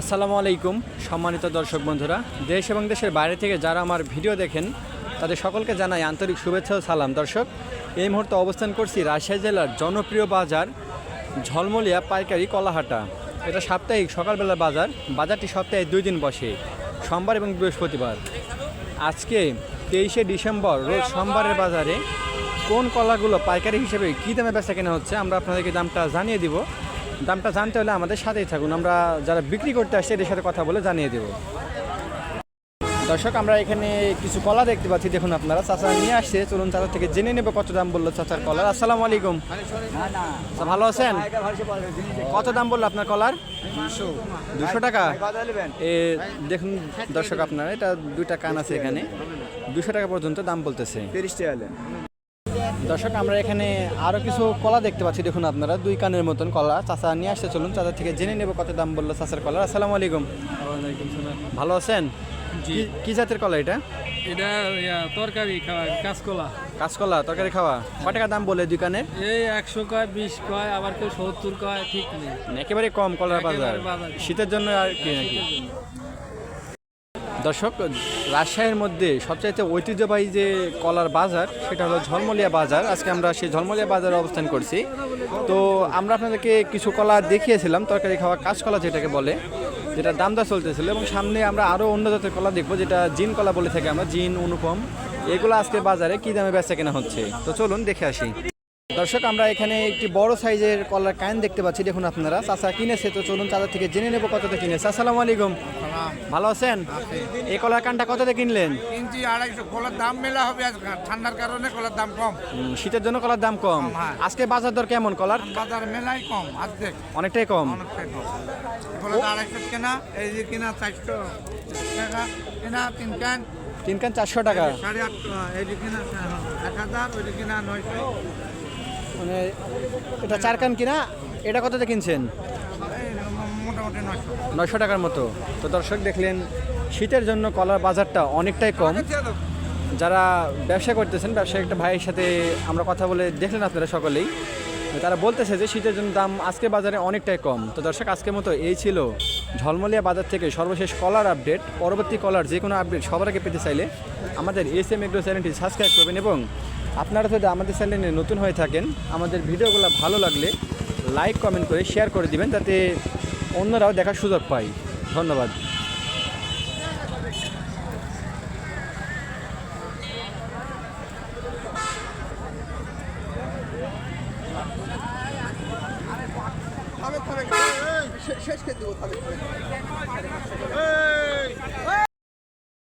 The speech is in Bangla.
আসসালামু আলাইকুম, সম্মানিত দর্শক বন্ধুরা। দেশ এবং দেশের বাইরে থেকে যারা আমার ভিডিও দেখেন, তাদের সকলকে জানাই আন্তরিক শুভেচ্ছা ও সালাম। দর্শক, এই মুহূর্তে অবস্থান করছি রাজশাহী জেলার জনপ্রিয় বাজার ঝলমলিয়া পাইকারি কলাহাটা। এটা সাপ্তাহিক সকালবেলা বাজার, বাজারটি সপ্তাহে দুই দিন বসে, সোমবার এবং বৃহস্পতিবার। আজকে তেইশে ডিসেম্বর, রোজ সোমবারের বাজারে কোন কলাগুলো পাইকারি হিসেবে কী দামে বেচা কেনা হচ্ছে, আমরা আপনাদেরকে দামটা জানিয়ে দিব। দামটা জানতে হলে আমাদের সাথেই থাকুন। আমরা যারা বিক্রি করতে আসছে, এদের সাথে কথা বলে জানিয়ে দেব। দর্শক, আমরা এখানে কিছু কলা দেখতে পাচ্ছি। দেখুন আপনারা, চাচা নিয়ে আসছে। চলুন চাচা থেকে জেনে নেব কত দাম বলল চাচার কলার। আসসালামু আলাইকুম। ভালো আছেন? কত দাম বলল আপনার কলার? দুশো টাকা। এ, দেখুন দর্শক আপনারা, এটা দুইটা কান আছে এখানে। দুশো টাকা পর্যন্ত দাম বলতেছে। তিরিশ টাকা দর্শক আমরা এখানে আরও কিছু কলা দেখতে পাচ্ছি। দেখুন আপনারা দুই কানের মতন কলা। চাচা নিয়ে আসতে চলুন চাচা থেকে জেনে নেব কত দাম বলল চাচার কলা আসসালামু আলাইকুম। ভালো আছেন? কি- জাতের কলা এটা? এটা তরকারি খাওয়া কাঁচকলা। কাঁচকলা তরকারি খাওয়া। কয় টাকা দাম বলে দুই কানের? এই একশো কয় বিশ কয় আবার কেউ সত্তর কয় ঠিক নেই। একেবারে কম কলার বাজার। শীতের জন্য আর কি নাকি? দর্শক, রাজশাহীর মধ্যে সবচাইতে ঐতিহ্যবাহী যে কলার বাজার, সেটা হলো ঝলমলিয়া বাজার। আজকে আমরা সেই ঝলমলিয়া বাজারে অবস্থান করছি। তো আমরা আপনাদেরকে কিছু কলা দেখিয়েছিলাম, তরকারি খাওয়া কাঁচকলা যেটাকে বলে, যেটা দাম দর চলতেছিল এবং সামনে আমরা আরও অন্য জাতের কলা দেখব, যেটা জিন কলা বলে থাকি আমরা, জিন, অনুপম, এগুলো আজকে বাজারে কী দামে বেচা কেনা হচ্ছে? তো চলুন দেখে আসি। দর্শক আমরা এখানে একটি বড় সাইজের কলার কান দেখতে পাচ্ছি দেখুন আপনারা। চাচা কিনেছে তো চলুন চাচা থেকে জেনে নেব কত কততে কিনেছে। আসসালামু আলাইকুম। ভালো আছেন? এই কলার কানটা কত কততে কিনলেন? ইঞ্চি আড়াইশো কলার দাম মেলা হবে আজ। ঠান্ডার কারণে কলার দাম কম। শীতের জন্য কলার দাম কম। হ্যাঁ। আজকে বাজার দর কেমন কলার? বাজার মেলাই কম দেখ। অনেকটাই কম। আড়াইশো কেনা এই যে কিনা চারশো টাকা। কেনা তিন ক্যান তিন কান চারশো টাকা। সাড়ে যে কিনা এক হাজার ওই কিনা নয়শো। মানে এটা চার কান কিনা এটা কততে কিনছেন? নয়শো। টাকার মতো। তো দর্শক দেখলেন শীতের জন্য কলার বাজারটা অনেকটাই কম। যারা ব্যবসা করতেছেন ব্যবসায়ী একটা ভাইয়ের সাথে আমরা কথা বলে দেখলেন আপনারা সকলেই। তারা বলতেছে যে শীতের জন্য দাম আজকে বাজারে অনেকটাই কম। তো দর্শক আজকের মতো এই ছিল ঝলমলিয়া বাজার থেকে সর্বশেষ কলার আপডেট। পরবর্তী কলার যে কোনো আপডেট সবার আগে পেতে চাইলে আমাদের এস এম এগ্রো চ্যানেলটি সাবস্ক্রাইব করবেন এবং আপনারা যদি আমাদের চ্যানেলে নতুন হয়ে থাকেন, আমাদের ভিডিওগুলো ভালো লাগলে লাইক কমেন্ট করে শেয়ার করে দিবেন, যাতে অন্যরাও দেখার সুযোগ পায়। ধন্যবাদ।